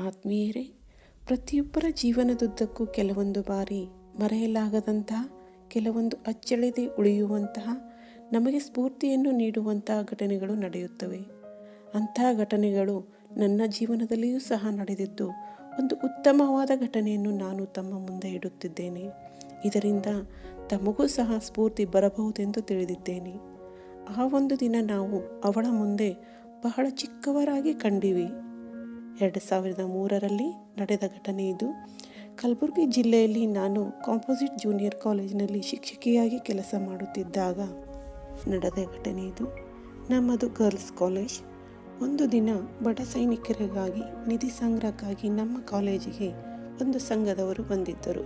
ಆತ್ಮೀಯರೇ, ಪ್ರತಿಯೊಬ್ಬರ ಜೀವನದುದ್ದಕ್ಕೂ ಕೆಲವೊಂದು ಬಾರಿ ಮರೆಯಲಾಗದಂತಹ, ಕೆಲವೊಂದು ಅಚ್ಚಳಿದೆ ಉಳಿಯುವಂತಹ, ನಮಗೆ ಸ್ಫೂರ್ತಿಯನ್ನು ನೀಡುವಂತಹ ಘಟನೆಗಳು ನಡೆಯುತ್ತವೆ. ಅಂತಹ ಘಟನೆಗಳು ನನ್ನ ಜೀವನದಲ್ಲಿಯೂ ಸಹ ನಡೆದಿದ್ದು, ಒಂದು ಉತ್ತಮವಾದ ಘಟನೆಯನ್ನು ನಾನು ತಮ್ಮ ಮುಂದೆ ಇಡುತ್ತಿದ್ದೇನೆ. ಇದರಿಂದ ತಮಗೂ ಸಹ ಸ್ಫೂರ್ತಿ ಬರಬಹುದೆಂದು ತಿಳಿದಿದ್ದೇನೆ. ಆ ಒಂದು ದಿನ ನಾವು ಅವಳ ಮುಂದೆ ಬಹಳ ಚಿಕ್ಕವರಾಗಿ ಕಂಡಿವಿ. ಎರಡು ಸಾವಿರದ ಮೂರರಲ್ಲಿ ನಡೆದ ಘಟನೆ ಇದು. ಕಲಬುರಗಿ ಜಿಲ್ಲೆಯಲ್ಲಿ ನಾನು ಕಾಂಪೋಸಿಟ್ ಜೂನಿಯರ್ ಕಾಲೇಜಿನಲ್ಲಿ ಶಿಕ್ಷಕಿಯಾಗಿ ಕೆಲಸ ಮಾಡುತ್ತಿದ್ದಾಗ ನಡೆದ ಘಟನೆ ಇದು. ನಮ್ಮದು ಗರ್ಲ್ಸ್ ಕಾಲೇಜ್ ಒಂದು ದಿನ ಬಡ ಸೈನಿಕರಿಗಾಗಿ, ನಿಧಿ ಸಂಗ್ರಹಕ್ಕಾಗಿ ನಮ್ಮ ಕಾಲೇಜಿಗೆ ಒಂದು ಸಂಘದವರು ಬಂದಿದ್ದರು.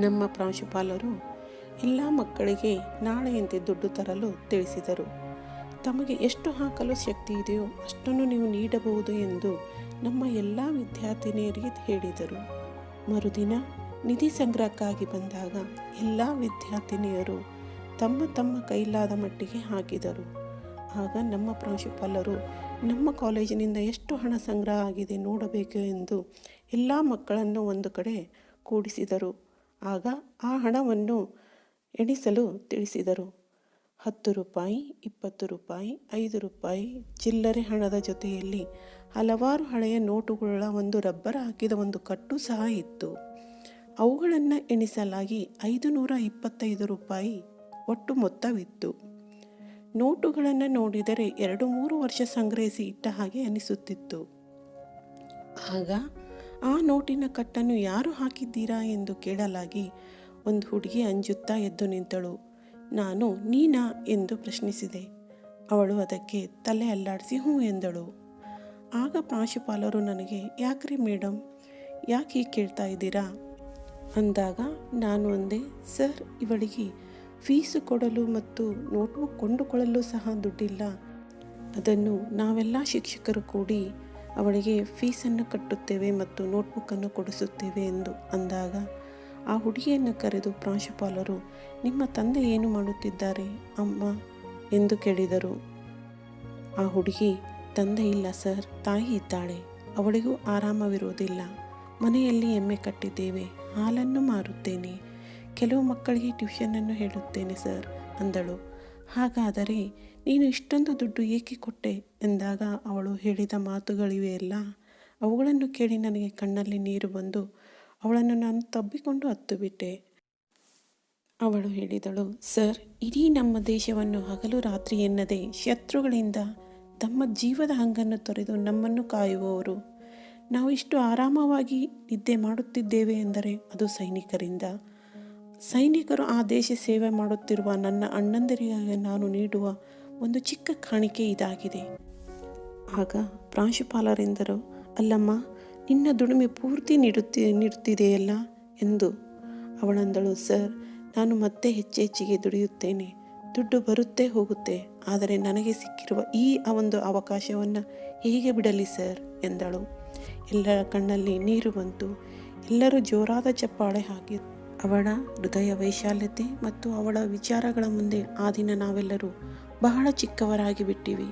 ನಮ್ಮ ಪ್ರಾಂಶುಪಾಲರು, ಎಲ್ಲ ಮಕ್ಕಳಿಗೆ ನಾಳೆಯಂತೆ ದುಡ್ಡು ತರಲು ತಿಳಿಸಿದರು. ತಮಗೆ ಎಷ್ಟು ಹಾಕಲು ಶಕ್ತಿ ಇದೆಯೋ ಅಷ್ಟನ್ನು ನೀವು ನೀಡಬಹುದು ಎಂದು ನಮ್ಮ ಎಲ್ಲ ವಿದ್ಯಾರ್ಥಿನಿಯರಿಗೆ ಹೇಳಿದರು. ಮರುದಿನ ನಿಧಿ ಸಂಗ್ರಹಕ್ಕಾಗಿ ಬಂದಾಗ ಎಲ್ಲ ವಿದ್ಯಾರ್ಥಿನಿಯರು ತಮ್ಮ ತಮ್ಮ ಕೈಲಾದ ಮಟ್ಟಿಗೆ ಹಾಕಿದರು. ಆಗ ನಮ್ಮ ಪ್ರಾಂಶುಪಾಲರು, ನಮ್ಮ ಕಾಲೇಜಿನಿಂದ ಎಷ್ಟು ಹಣ ಸಂಗ್ರಹ ಆಗಿದೆ ನೋಡಬೇಕು ಎಂದು ಎಲ್ಲ ಮಕ್ಕಳನ್ನು ಒಂದು ಕಡೆ ಕೂಡಿಸಿದರು. ಆಗ ಆ ಹಣವನ್ನು ಎಣಿಸಲು ತಿಳಿಸಿದರು. ಹತ್ತು ರೂಪಾಯಿ, ಇಪ್ಪತ್ತು ರೂಪಾಯಿ, ಐದು ರೂಪಾಯಿ ಚಿಲ್ಲರೆ ಹಣದ ಜೊತೆಯಲ್ಲಿ ಹಲವಾರು ಹಳೆಯ ನೋಟುಗಳ ಒಂದು ರಬ್ಬರ್ ಹಾಕಿದ ಒಂದು ಕಟ್ಟು ಸಹ ಇತ್ತು. ಅವುಗಳನ್ನು ಎಣಿಸಲಾಗಿ ಐದು ನೂರ ಇಪ್ಪತ್ತೈದು ರೂಪಾಯಿ ಒಟ್ಟು ಮೊತ್ತವಿತ್ತು. ನೋಟುಗಳನ್ನು ನೋಡಿದರೆ ಎರಡು ಮೂರು ವರ್ಷ ಸಂಗ್ರಹಿಸಿ ಇಟ್ಟ ಹಾಗೆ ಅನಿಸುತ್ತಿತ್ತು. ಆಗ ಆ ನೋಟಿನ ಕಟ್ಟನ್ನು ಯಾರು ಹಾಕಿದ್ದೀರಾ ಎಂದು ಕೇಳಲಾಗಿ ಒಂದು ಹುಡುಗಿ ಅಂಜುತ್ತಾ ಎದ್ದು ನಿಂತಳು. ನಾನು ನೀನಾ ಎಂದು ಪ್ರಶ್ನಿಸಿದೆ. ಅವಳು ಅದಕ್ಕೆ ತಲೆ ಅಲ್ಲಾಡಿಸಿ, ಹ್ಞೂ ಎಂದಳು. ಆಗ ಪ್ರಾಂಶುಪಾಲರು ನನಗೆ, ಯಾಕ್ರಿ ಮೇಡಮ್ ಯಾಕೆ ಹೀಗೆ ಕೇಳ್ತಾ ಇದ್ದೀರಾ? ಅಂದಾಗ, ನಾನು ಅಂದೆ, ಸರ್, ಇವಳಿಗೆ ಫೀಸು ಕೊಡಲು ಮತ್ತು ನೋಟ್ಬುಕ್ ಕೊಂಡುಕೊಳ್ಳಲು ಸಹ ದುಡ್ಡಿಲ್ಲ. ಅದನ್ನು ನಾವೆಲ್ಲ ಶಿಕ್ಷಕರು ಕೂಡಿ ಅವಳಿಗೆ ಫೀಸನ್ನು ಕಟ್ಟುತ್ತೇವೆ ಮತ್ತು ನೋಟ್ಬುಕ್ಕನ್ನು ಕೊಡಿಸುತ್ತೇವೆ ಎಂದು ಅಂದಾಗ ಆ ಹುಡುಗಿಯನ್ನು ಕರೆದು ಪ್ರಾಂಶುಪಾಲರು, ನಿಮ್ಮ ತಂದೆ ಏನು ಮಾಡುತ್ತಿದ್ದಾರೆ ಅಮ್ಮ? ಎಂದು ಕೇಳಿದರು. ಆ ಹುಡುಗಿ, ತಂದೆ ಇಲ್ಲ ಸರ್, ತಾಯಿ ಇದ್ದಾಳೆ. ಅವಳಿಗೂ ಆರಾಮವಿರುವುದಿಲ್ಲ. ಮನೆಯಲ್ಲಿ ಎಮ್ಮೆ ಕಟ್ಟಿದ್ದೇವೆ, ಹಾಲನ್ನು ಮಾರುತ್ತೇನೆ. ಕೆಲವು ಮಕ್ಕಳಿಗೆ ಟ್ಯೂಷನನ್ನು ಹೇಳುತ್ತೇನೆ ಸರ್, ಅಂದಳು. ಹಾಗಾದರೆ ನೀನು ಇಷ್ಟೊಂದು ದುಡ್ಡು ಏಕೆ ಕೊಟ್ಟೆ? ಎಂದಾಗ ಅವಳು ಹೇಳಿದ ಮಾತುಗಳಿವೆಯಲ್ಲ, ಅವುಗಳನ್ನು ಕೇಳಿ ನನಗೆ ಕಣ್ಣಲ್ಲಿ ನೀರು ಬಂದು ಅವಳನ್ನು ನಾನು ತಬ್ಬಿಕೊಂಡು ಹತ್ತು ಬಿಟ್ಟೆ. ಅವಳು ಹೇಳಿದಳು, ಸರ್, ಇಡೀ ನಮ್ಮ ದೇಶವನ್ನು ಹಗಲು ರಾತ್ರಿ ಎನ್ನದೆ ಶತ್ರುಗಳಿಂದ ತಮ್ಮ ಜೀವದ ಹಂಗನ್ನು ತೊರೆದು ನಮ್ಮನ್ನು ಕಾಯುವವರು. ನಾವು ಇಷ್ಟು ಆರಾಮವಾಗಿ ನಿದ್ದೆ ಮಾಡುತ್ತಿದ್ದೇವೆ ಎಂದರೆ ಅದು ಸೈನಿಕರಿಂದ. ಸೈನಿಕರು ಆ ದೇಶ ಸೇವೆ ಮಾಡುತ್ತಿರುವ ನನ್ನ ಅಣ್ಣಂದಿರಿಗೆ ನಾನು ನೀಡುವ ಒಂದು ಚಿಕ್ಕ ಕಾಣಿಕೆ ಇದಾಗಿದೆ. ಆಗ ಪ್ರಾಂಶುಪಾಲರೆಂದರು, ಅಲ್ಲಮ್ಮ ನಿನ್ನ ದುಡಿಮೆ ಪೂರ್ತಿ ನೀಡುತ್ತಿ, ನೀಡುತ್ತಿದೆಯಲ್ಲ ಎಂದು ಅವಳಂದಳು ಸರ್, ನಾನು ಮತ್ತೆ ಹೆಚ್ಚೆಚ್ಚಿಗೆ ದುಡಿಯುತ್ತೇನೆ. ದುಡ್ಡು ಬರುತ್ತೆ ಹೋಗುತ್ತೆ, ಆದರೆ ನನಗೆ ಸಿಕ್ಕಿರುವ ಈ ಒಂದು ಅವಕಾಶವನ್ನು ಹೀಗೆ ಬಿಡಲಿ, ಸರ್? ಎಂದಳು. ಎಲ್ಲರ ಕಣ್ಣಲ್ಲಿ ನೀರು ಬಂತು. ಎಲ್ಲರೂ ಜೋರಾದ ಚಪ್ಪಾಳೆ ಹಾಕಿ, ಅವಳ ಹೃದಯ ವೈಶಾಲ್ಯತೆ ಮತ್ತು ಅವಳ ವಿಚಾರಗಳ ಮುಂದೆ ಆ ದಿನ ನಾವೆಲ್ಲರೂ ಬಹಳ ಚಿಕ್ಕವರಾಗಿ ಬಿಟ್ಟಿವಿ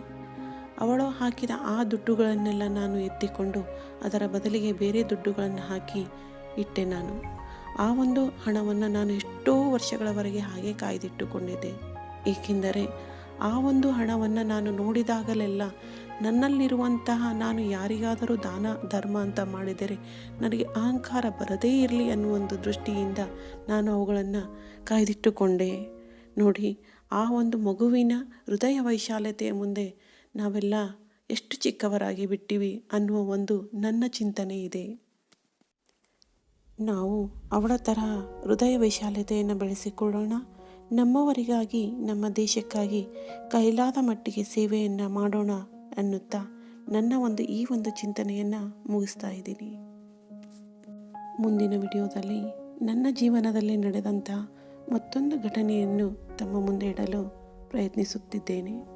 ಅವಳು ಹಾಕಿದ ಆ ದುಡ್ಡುಗಳನ್ನೆಲ್ಲ ನಾನು ಎತ್ತಿಕೊಂಡು ಅದರ ಬದಲಿಗೆ ಬೇರೆ ದುಡ್ಡುಗಳನ್ನು ಹಾಕಿ ಇಟ್ಟೆ ನಾನು. ಆ ಒಂದು ಹಣವನ್ನು ನಾನು ಎಷ್ಟೋ ವರ್ಷಗಳವರೆಗೆ ಹಾಗೆ ಕಾಯ್ದಿಟ್ಟುಕೊಂಡಿದ್ದೆ. ಏಕೆಂದರೆ ಆ ಒಂದು ಹಣವನ್ನು ನಾನು ನೋಡಿದಾಗಲೆಲ್ಲ ನನ್ನಲ್ಲಿರುವಂತಹ ನಾನು ಯಾರಿಗಾದರೂ ದಾನ, ಧರ್ಮ ಅಂತ ಮಾಡಿದರೆ ನನಗೆ ಅಹಂಕಾರ ಬರದೇ ಇರಲಿ ಅನ್ನುವ ಒಂದು ದೃಷ್ಟಿಯಿಂದ ನಾನು ಅವುಗಳನ್ನು ಕಾಯ್ದಿಟ್ಟುಕೊಂಡೆ. ನೋಡಿ, ಆ ಒಂದು ಮಗುವಿನ ಹೃದಯ ವೈಶಾಲ್ಯತೆಯ ಮುಂದೆ ನಾವೆಲ್ಲ ಎಷ್ಟು ಚಿಕ್ಕವರಾಗಿ ಬಿಟ್ಟಿವಿ ಅನ್ನುವ ಒಂದು ನನ್ನ ಚಿಂತನೆ ಇದೆ. ನಾವು ಅವಳ ತರಹ ಹೃದಯ ವೈಶಾಲ್ಯತೆಯನ್ನು ಬೆಳೆಸಿಕೊಳ್ಳೋಣ. ನಮ್ಮವರಿಗಾಗಿ, ನಮ್ಮ ದೇಶಕ್ಕಾಗಿ ಕೈಲಾದ ಮಟ್ಟಿಗೆ ಸೇವೆಯನ್ನು ಮಾಡೋಣ ಅನ್ನುತ್ತಾ ನನ್ನ ಒಂದು ಈ ಒಂದು ಚಿಂತನೆಯನ್ನು ಮುಗಿಸ್ತಾ ಇದ್ದೀನಿ. ಮುಂದಿನ ವಿಡಿಯೋದಲ್ಲಿ ನನ್ನ ಜೀವನದಲ್ಲಿ ನಡೆದಂಥ ಮತ್ತೊಂದು ಘಟನೆಯನ್ನು ತಮ್ಮ ಮುಂದೆ ಇಡಲು ಪ್ರಯತ್ನಿಸುತ್ತಿದ್ದೇನೆ.